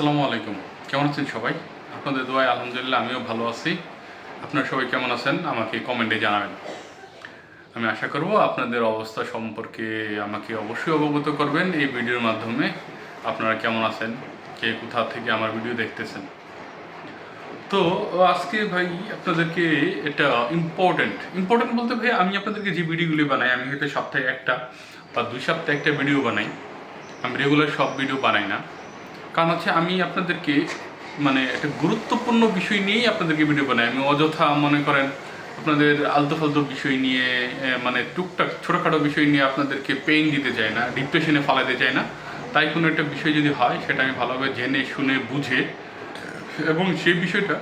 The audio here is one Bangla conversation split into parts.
আসসালামু আলাইকুম। কেমন আছেন সবাই? আপনাদের দোয়ায় আলহামদুলিল্লাহ আমিও ভালো আছি। আপনারা সবাই কেমন আছেন? আমাকে কমেন্টে জানাবেন। আমি আশা করব আপনাদের অবস্থা সম্পর্কে আমাকে অবশ্যই অবগত করবেন। এই ভিডিওর মাধ্যমে আপনারা কেমন আছেন? কে কোথা থেকে আমার ভিডিও দেখতেছেন? তো আজকে ভাই আপনাদেরকে এটা ইম্পর্টেন্ট ইম্পর্টেন্ট বলতে ভাই আমি আপনাদেরকে যে ভিডিওগুলি বানাই, আমি হয়তো সপ্তাহে একটা বা দুই সপ্তাহে একটা ভিডিও বানাই। আমি রেগুলার সব ভিডিও বানাই না। কারণ হচ্ছে আমি আপনাদেরকে মানে একটা গুরুত্বপূর্ণ বিষয় নিয়েই আপনাদেরকে ভিডিও বানাই। আমি অযথা মনে করেন আপনাদের আলতো ফালতু বিষয় নিয়ে মানে টুকটাক ছোটোখাটো বিষয় নিয়ে আপনাদেরকে পেইন দিতে চাই না ডিপ্রেশনে ফালাতে চাই না। তাই কোনো একটা বিষয় যদি হয়, সেটা আমি ভালোভাবে জেনে, শুনে, বুঝে, এবং সেই বিষয়টা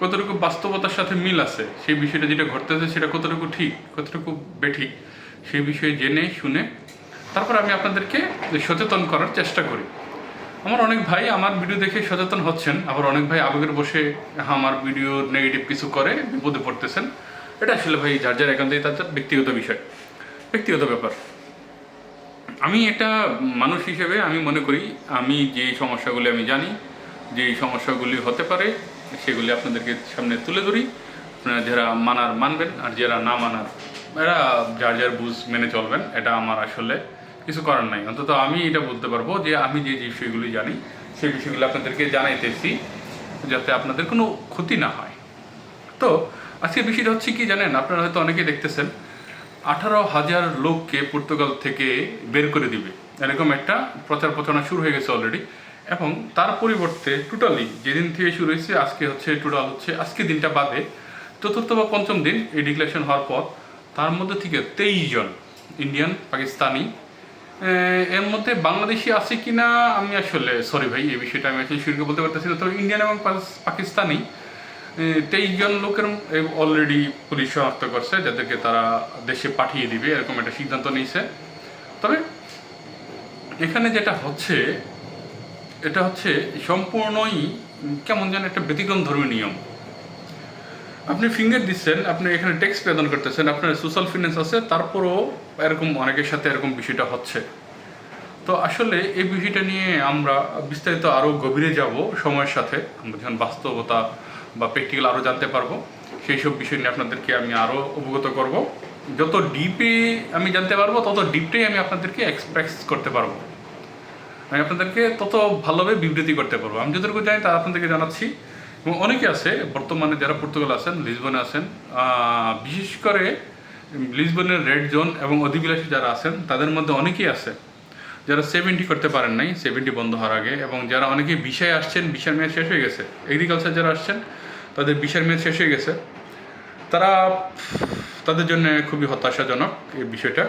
কতটুকু বাস্তবতার সাথে মিল আছে, সেই বিষয়টা যেটা ঘটতেছে সেটা কতটুকু ঠিক, কতটুকু বেঠিক, সেই বিষয়ে জেনে, শুনে, তারপর আমি আপনাদেরকে সচেতন করার চেষ্টা করি। আমার অনেক ভাই আমার ভিডিও দেখে সচেতন হচ্ছেন। আবার অনেক ভাই আবেগের বসে আমার ভিডিও নেগেটিভ কিছু করে, বিপদে পড়তেছেন। এটা আসলে ভাই যার যার একান্তই তার ব্যক্তিগত বিষয়, ব্যক্তিগত ব্যাপার। আমি একটা মানুষ হিসেবে আমি মনে করি, আমি যে সমস্যাগুলি আমি জানি, যে সমস্যাগুলি হতে পারে, সেগুলি আপনাদেরকে সামনে তুলে ধরি। আপনারা যারা মানার মানবেন, আর যারা না মানার, এরা যার যার বুঝ মেনে চলবেন। এটা আমার আসলে কিছু করার নাই। অন্তত আমি এটা বলতে পারব যে আমি যে যে বিষয়গুলি জানি, সেই বিষয়গুলো আপনাদেরকে জানাইতেছি যাতে আপনাদের কোনো ক্ষতি না হয়। তো, আজকে বিষয়টা হচ্ছে কি জানেন, আপনারা হয়তো অনেকে দেখতেছেন, আঠারো হাজার লোককে পর্তুগাল থেকে বের করে দিবে। এরকম একটা প্রচার প্রচারণা শুরু হয়ে গেছে অলরেডি এবং তার পরিবর্তে টোটালি যেদিন থেকে শুরু হয়েছে, আজকে হচ্ছে টোটাল হচ্ছে, আজকে দিনটা বাদে, চতুর্থ বা পঞ্চম দিন এই ডিক্লারেশন হওয়ার পর, তার মধ্যে থেকে তেইশ জন ইন্ডিয়ান পাকিস্তানি এর মধ্যে বাংলাদেশি আছে কিনা আমি আসলে সরি ভাই, এই বিষয়টা আমি আসলে শুরু বলতে পারতেছি না। তবে ইন্ডিয়ান এবং পাকিস্তানি তেইশ জন লোকের অলরেডি পুলিশ শনাক্ত করছে, যাদেরকে তারা দেশে পাঠিয়ে দিবে, এরকম একটা সিদ্ধান্ত নিয়েছে। তবে এখানে যেটা হচ্ছে, এটা হচ্ছে সম্পূর্ণই কেমন যেন একটা ব্যতিক্রম ধর্মী নিয়ম। আপনি ফিঙ্গার দিচ্ছেন, আপনি এখানে ট্যাক্স প্রদান করতেছেন, আপনার সোশ্যাল ফিনান্স আছে, তারপরও এরকম অনেকের সাথে এরকম বিষয়টা হচ্ছে। তো আসলে এই বিষয়টা নিয়ে আমরা বিস্তারিত আরও গভীরে যাব সময়ের সাথে, আমরা যখন বাস্তবতা বা প্র্যাকটিক্যাল আরও জানতে পারব, সেই সব বিষয় নিয়ে আপনাদেরকে আমি আরও অবগত করব। যত ডিপে আমি জানতে পারব, তত ডিপটাই আমি আপনাদেরকে এক্সপ্রেস করতে পারব। আমি আপনাদেরকে তত ভালোভাবে বিবৃতি করতে পারব। আমি যতটুকু জানি তা আপনাদেরকে জানাচ্ছি। অনেকে আছে, বর্তমানে যারা পর্তুগাল আছেন, লিসবনে আছেন বিশেষ করে লিসবনের রেড জোন এবং অধিবিলাসী যারা আছেন, তাদের মধ্যে অনেকেই আছে যারা সেভেন্টি করতে পারেন নাই সেভেন্টি বন্ধ হওয়ার আগে, এবং যারা অনেকে বিষয় আসছেন বিষয়ের মেয়াদ শেষ হয়ে গেছে। এগ্রিকালচার যারা আসছেন, তাদের বিষয়ের মেয়াদ শেষ হয়ে গেছে। তারা তাদের জন্য খুবই হতাশাজনক এই বিষয়টা।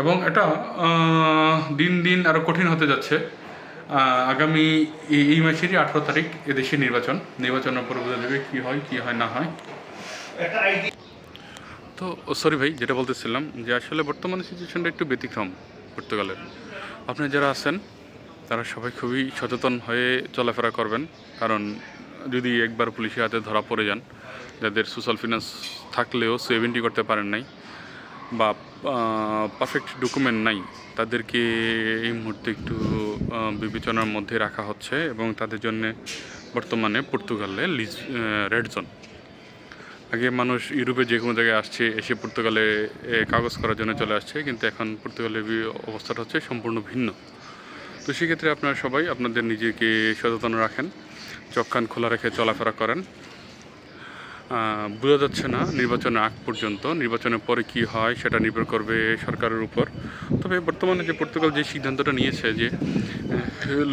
এবং এটা দিন দিন আরও কঠিন হতে যাচ্ছে। আগামী এই- মাসেরই আঠারো তারিখ এদেশে নির্বাচন। নির্বাচনের পর বোঝা যাবে কী হয় কী হয়, না হয়। তো সরি ভাই, যেটা বলতেছিলাম যে আসলে বর্তমানে সিচুয়েশনটা একটু ব্যতিক্রম পর্তুগালের। আপনি যারা আছেন, তারা সবাই খুবই সচেতন হয়ে চলাফেরা করবেন। কারণ যদি একবার পুলিশের হাতে ধরা পড়ে যান, যাদের সোশ্যাল ফিনান্স থাকলেও সেভেন্টি করতে পারেন নাই, বা পারফেক্ট ডকুমেন্ট নাই তাদেরকে এই মুহূর্তে একটু বিবেচনার মধ্যে রাখা হচ্ছে এবং তাদের জন্য বর্তমানে পর্তুগালে লিজ রেড জোন। আগে মানুষ ইউরোপে যে কোনো জায়গায় আসছে, এসে পর্তুগালে কাগজ করার জন্য চলে আসছে, কিন্তু এখন পর্তুগালের অবস্থাটা হচ্ছে সম্পূর্ণ ভিন্ন। তো সেক্ষেত্রে আপনারা সবাই আপনাদের নিজেকে সচেতন রাখেন চক্ষান খোলা রেখে চলাফেরা করেন। বোঝা যাচ্ছে না নির্বাচনের আগ পর্যন্ত, নির্বাচনের পরে কি হয় সেটা নির্ভর করবে সরকারের উপর। তবে বর্তমানে যে পর্তুগাল যে সিদ্ধান্তটা নিয়েছে যে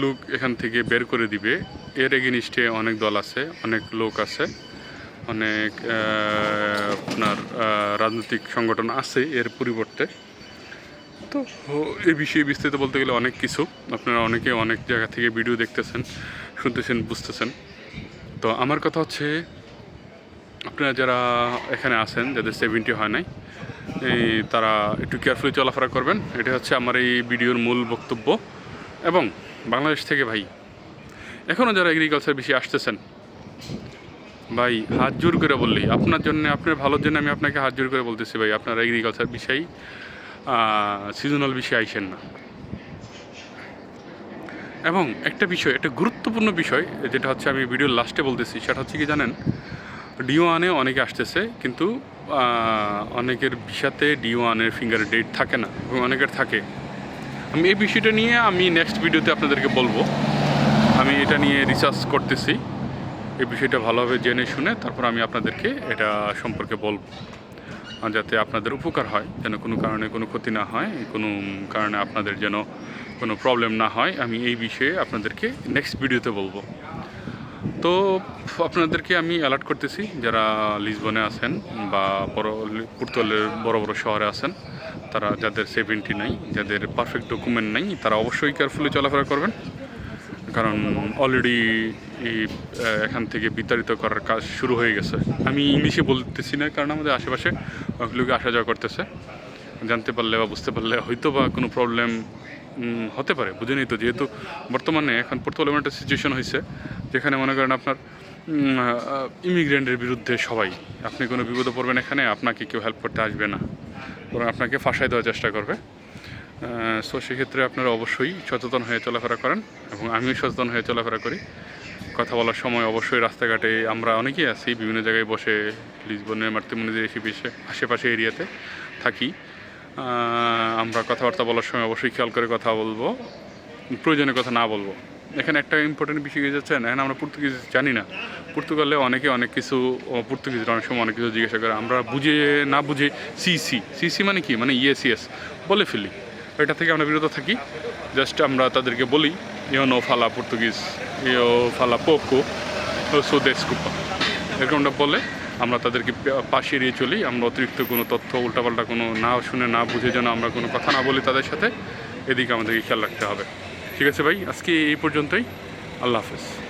লোক এখান থেকে বের করে দিবে, এর এগেনিস্টে অনেক দল আছে, অনেক লোক আছে, অনেক আপনার রাজনৈতিক সংগঠন আছে এর পরিবর্তে। তো এই বিষয়ে বিস্তারিত বলতে গেলে অনেক কিছু। আপনারা অনেকে অনেক জায়গা থেকে ভিডিও দেখতেছেন, শুনতেছেন, বুঝতেছেন। তো আমার কথা হচ্ছে আপনারা যারা এখানে আছেন, যাদের সেভেন্টি হয় নাই, এই তারা একটু কেয়ারফুলি চলাফেরা করবেন। এটা হচ্ছে আমার এই ভিডিওর মূল বক্তব্য। এবং বাংলাদেশ থেকে ভাই এখনও যারা এগ্রিকালচার বেশি আসতেছেন, ভাই, হাত জোর করে বললি। আপনার জন্য, আপনার ভালোর জন্য আমি আপনাকে হাত জোর করে বলতেছি ভাই, আপনার এগ্রিকালচার বিষয় সিজনাল বিষয়ে আইসেন না। এবং একটা বিষয়, একটা গুরুত্বপূর্ণ বিষয়, যেটা হচ্ছে আমি ভিডিওর লাস্টে বলতেছি, সেটা হচ্ছে কি জানেন? ডি ওয়ানে অনেকে আসতেছে, কিন্তু অনেকের ভিসাতে ডি ওয়ানের ফিঙ্গার ডেট থাকে না, এবং অনেকের থাকে। আমি এই বিষয়টা নিয়ে আমি নেক্সট ভিডিওতে আপনাদেরকে বলব। আমি এটা নিয়ে রিসার্চ করতেছি। এই বিষয়টা ভালোভাবে জেনে শুনে তারপর আমি আপনাদেরকে এটা সম্পর্কে বলব। যাতে আপনাদের উপকার হয়, যেন কোনো কারণে কোনো ক্ষতি না হয়, কোনো কারণে আপনাদের যেন কোনো প্রবলেম না হয়, আমি এই বিষয়ে আপনাদেরকে নেক্সট ভিডিওতে বলব। তো আপনাদেরকে আমি অ্যালার্ট করতেছি, যারা লিসবনে আছেন বা বড় পুর্তলের বড় বড় শহরে আছেন, তারা যাদের সেভেন্টি নাই, যাদের পারফেক্ট ডকুমেন্ট নাই, তারা অবশ্যই কেয়ারফুলি চলাফেরা করবেন। কারণ অলরেডি এই এখান থেকে বিতাড়িত করার কাজ শুরু হয়ে গেছে। আমি ইংলিশে বলতেছি না, কারণ আমাদের আশেপাশে লোক আসা যাওয়া করতেছে। জানতে পারলে বা বুঝতে পারলে হয়তো বা কোনো প্রবলেম হতে পারে বুঝেনি তো। যেহেতু বর্তমানে এখন পর্তুগাল এমন একটা সিচুয়েশন হয়েছে যেখানে মনে করেন আপনার ইমিগ্রেন্টের বিরুদ্ধে সবাই, আপনি কোনো বিপদে পড়বেন এখানে, আপনাকে কেউ হেল্প করতে আসবে না। বরং আপনাকে ফাঁসাই দেওয়ার চেষ্টা করবে। সো সেক্ষেত্রে আপনারা অবশ্যই সচেতন হয়ে চলাফেরা করেন এবং আমিও সচেতন হয়ে চলাফেরা করি। কথা বলার সময় অবশ্যই রাস্তাঘাটে আমরা অনেকেই আছি, বিভিন্ন জায়গায় বসে লিসবনের মাতৃমন্দিরের এসে, আশেপাশে এরিয়াতে থাকি। আমরা কথাবার্তা বলার সময় অবশ্যই খেয়াল করে কথা বলব। প্রয়োজনীয় কথা না বলব। এখানে একটা ইম্পর্টেন্ট বিষয় যাচ্ছে না আমরা পর্তুগিজ জানি না। পর্তুগালে অনেকে অনেক কিছু পর্তুগিজরা অনেক সময় অনেক কিছু জিজ্ঞাসা করে। আমরা বুঝে না বুঝে সিসি সিসি মানে কি? মানে ইয়েস বলে ফেলি। এটা থেকে আমরা বিরত থাকি। জাস্ট আমরা তাদেরকে বলি ইও নো ফালা পর্তুগিজ ইও ফালা পোকো সো দেশকুপা এরকমটা বলে আমরা তাদেরকে পাশে এড়িয়ে চলি। আমরা অতিরিক্ত কোনো তথ্য, উল্টাপাল্টা কোনো না শুনে, না বুঝে যেন আমরা কোনো কথা না বলি তাদের সাথে, এদিকে আমাদেরকে খেয়াল রাখতে হবে। ঠিক আছে ভাই, আজকে এই পর্যন্তই। আল্লাহ হাফেজ।